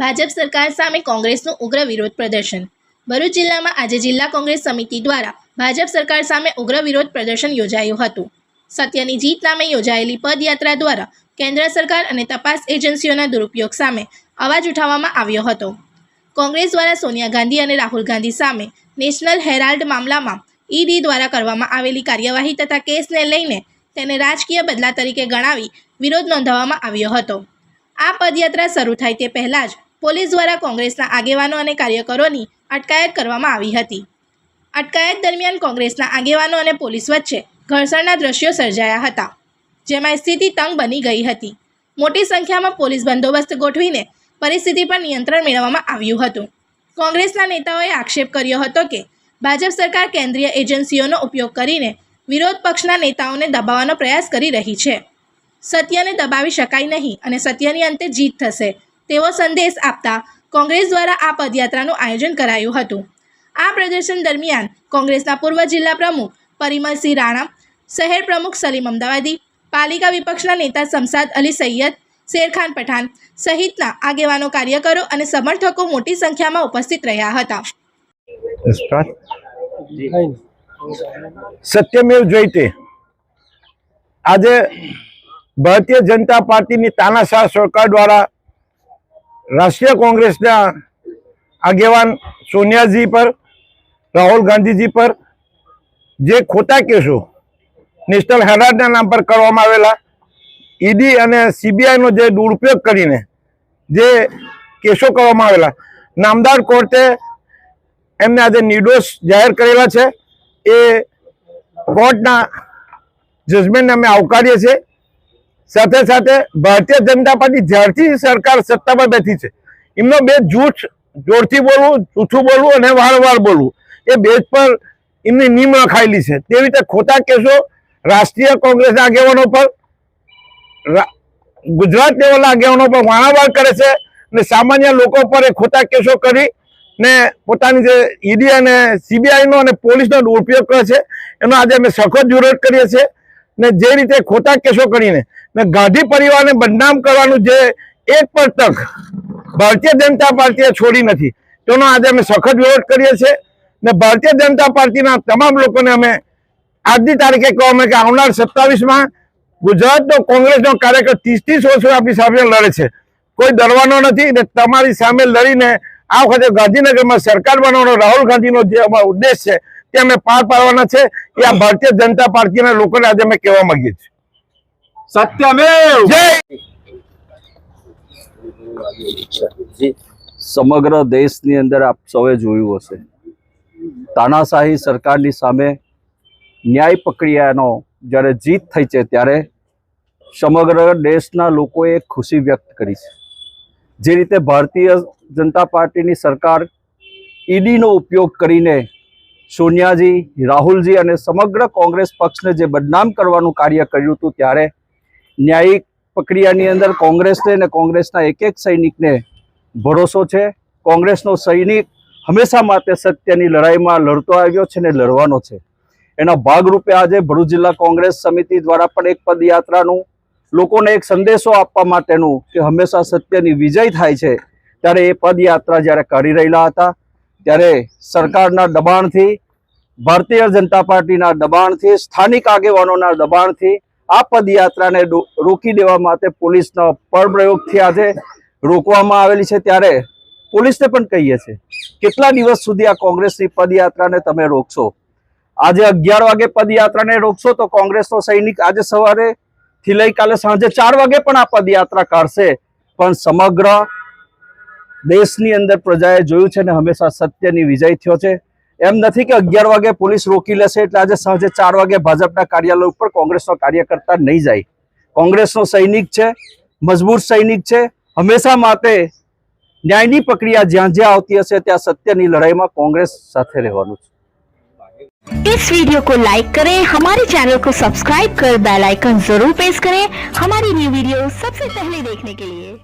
ભાજપ સરકાર સામે કોંગ્રેસનું ઉગ્ર વિરોધ પ્રદર્શન. ભરૂચ જિલ્લામાં આજે જિલ્લા કોંગ્રેસ સમિતિ દ્વારા ભાજપ સરકાર સામે ઉગ્ર વિરોધ પ્રદર્શન યોજાયું હતું. સત્યની જીત નામે યોજાયેલી પદયાત્રા દ્વારા કેન્દ્ર સરકાર અને તપાસ એજન્સીઓના દુરુપયોગ સામે અવાજ ઉઠાવવામાં આવ્યો હતો. કોંગ્રેસ દ્વારા સોનિયા ગાંધી અને રાહુલ ગાંધી સામે નેશનલ હેરાલ્ડ મામલામાં ઈડી દ્વારા કરવામાં આવેલી કાર્યવાહી તથા કેસને લઈને તેને રાજકીય બદલા તરીકે ગણાવી વિરોધ નોંધાવવામાં આવ્યો હતો. આ પદયાત્રા શરૂ થાય તે પહેલાં જ પોલીસ દ્વારા કોંગ્રેસના આગેવાનો અને કાર્યકરોની અટકાયત કરવામાં આવી હતી. અટકાયત દરમિયાન કોંગ્રેસના આગેવાનો અને પોલીસ વચ્ચે ઘર્ષણના દ્રશ્યો સર્જાયા હતા, જેમાં સ્થિતિ તંગ બની ગઈ હતી. મોટી સંખ્યામાં પોલીસ બંદોબસ્ત ગોઠવીને પરિસ્થિતિ પર નિયંત્રણ મેળવવામાં આવ્યું હતું. કોંગ્રેસના નેતાઓએ આક્ષેપ કર્યો હતો કે, ભાજપ સરકાર કેન્દ્રીય એજન્સીઓનો ઉપયોગ કરીને વિરોધ પક્ષના નેતાઓને દબાવવાનો પ્રયાસ કરી રહી છે. સત્યને દબાવી શકાય નહીં અને સત્યની અંતે જીત થશે તેવો સંદેશ આપતા કોંગ્રેસ દ્વારા આ પદયાત્રાનું આયોજન કરાયું હતું. આ પ્રદર્શન દરમિયાન કોંગ્રેસના પૂર્વ જિલ્લા પ્રમુખ પરિમલસિંહ રાણા શહેર પ્રમુખ સલીમ અમદાવાદી પાલિકા વિપક્ષના નેતા શમસાદ અલી સૈયદ શેરખાન પઠાણ સહિતના આગેવાનો કાર્યકરો અને સમર્થકો મોટી સંખ્યામાં ઉપસ્થિત રહ્યા હતા. સત્યમેવ જોઈતે આજે ભારતીય જનતા પાર્ટીની તાનાશાહ સરકાર દ્વારા રાષ્ટ્રીય કોંગ્રેસના આગેવાન સોનિયાજી પર, રાહુલ ગાંધીજી પર જે ખોટા કેસો નેશનલ હેરાલ્ડના નામ પર કરવામાં આવેલા, ઈડી અને સીબીઆઈનો જે દુરુપયોગ કરીને જે કેસો કરવામાં આવેલા, નામદાર કોર્ટે એમને આજે નિર્દોષ જાહેર કરેલા છે. એ કોર્ટના જજમેન્ટને અમે આવકારીએ છીએ. સાથે સાથે ભારતીય જનતા પાર્ટી જ્યારથી સરકાર સત્તામાં બેઠી છે, એમનો બે જૂઠ જોરથી બોલવું, જૂઠું બોલવું અને વારંવાર બોલવું, એ બેજ પર એમની નીમ રખાયેલી છે. તેવી રીતે ખોટા કેસો રાષ્ટ્રીય કોંગ્રેસના આગેવાનો પર ગુજરાત લેવલના આગેવાનો પર વાણાવાર કરે છે અને સામાન્ય લોકો પર એ ખોટા કેસો કરી ને પોતાની જે ઈડી અને સીબીઆઈનો અને પોલીસનો ઉપયોગ કરે છે. એનો આજે અમે સખત વિરોધ કરીએ છીએ ને જે રીતે ખોટા કેસો કરીને ને ગાંધી પરિવારને બદનામ કરવાનું જે એક પણ તક ભારતીય જનતા પાર્ટીએ છોડી નથી. તેનો આજે અમે સખત વિરોધ કરીએ છીએ ને ભારતીય જનતા પાર્ટીના તમામ લોકોને અમે આજની તારીખે કહો અમે કે આવનાર સત્તાવીસમાં ગુજરાતનો કોંગ્રેસનો કાર્યકર ત્રીસ ત્રીસ વર્ષો આપણી સામે લડે છે. કોઈ ડરવાનો નથી ને તમારી સામે લડીને આ વખતે ગાંધીનગરમાં સરકાર બનાવવાનો રાહુલ ગાંધીનો જે અમારો ઉદ્દેશ છે તે અમે પાર પાડવાના છે. એ આ ભારતીય જનતા પાર્ટીના લોકોને આજે અમે કહેવા માંગીએ છીએ. સત્યમેવ! જય! સમગ્ર દેશની અંદર આપ સૌએ જોયું હશે. તાનાશાહી સરકારની સામે ન્યાય પ્રક્રિયાનો જ્યારે જીત થઈ છે ત્યારે સમગ્ર દેશના લોકોએ ખુશી વ્યક્ત કરી છે. જે રીતે ભારતીય જનતા પાર્ટીની સરકાર ઈડીનો ઉપયોગ કરીને સોનિયાજી રાહુલજી અને સમગ્ર કોંગ્રેસ પક્ષને જે બદનામ કરવાનું કાર્ય કર્યું હતું ત્યારે ન્યાયિક પ્રક્રિયાની અંદર કોંગ્રેસને અને કોંગ્રેસના એક એક સૈનિકને ભરોસો છે. કોંગ્રેસનો સૈનિક હંમેશા માટે સત્યની લડાઈમાં લડતો આવ્યો છે ને લડવાનો છે. એના ભાગરૂપે આજે ભરૂચ જિલ્લા કોંગ્રેસ સમિતિ દ્વારા પણ એક પદયાત્રાનું લોકોને એક સંદેશો આપવા માટેનું કે હંમેશા સત્યની વિજય થાય છે ત્યારે એ પદયાત્રા જ્યારે કરી રહેલા હતા, ત્યારે સરકારના દબાણથી, ભારતીય જનતા પાર્ટીના દબાણથી, સ્થાનિક આગેવાનોના દબાણથી આ પદયાત્રાને રોકી દેવા માટે પોલીસનો પરપ્રયોગથી આજે રોકવામાં આવેલી છે ત્યારે પોલીસને પણ કહીએ છે કેટલા દિવસ સુધી આ કોંગ્રેસની પદયાત્રાને તમે રોકશો? આજે અગિયાર વાગે પદયાત્રાને રોકશો તો કોંગ્રેસનો સૈનિક આજે સવારે થી લઈ કાલે સાંજે ચાર વાગે પણ આ પદયાત્રા કાઢશે. પણ સમગ્ર દેશની અંદર પ્રજાએ જોયું છે ને હંમેશા સત્યની વિજય થયો છે. એમ નથી કે અગિયાર વાગે પોલીસ રોકી લેશે એટલે આજે સાંજે ચાર વાગે ભાજપના કાર્યાલય ઉપર કોંગ્રેસનો કાર્યકર્તા નહીં જાય કોંગ્રેસનો સૈનિક છે મજબૂત સૈનિક છે હંમેશા માટે ન્યાયની પ્રક્રિયા જ્યાં જ્યાં આવતી હશે ત્યાં સત્યની લડાઈમાં કોંગ્રેસ સાથે રહેવાનું છે इस वीडियो को लाइक करें हमारे चैनल को सब्सक्राइब कर बेल आइकन जरूर प्रेस करें हमारी न्यू वीडियो सबसे पहले देखने के लिए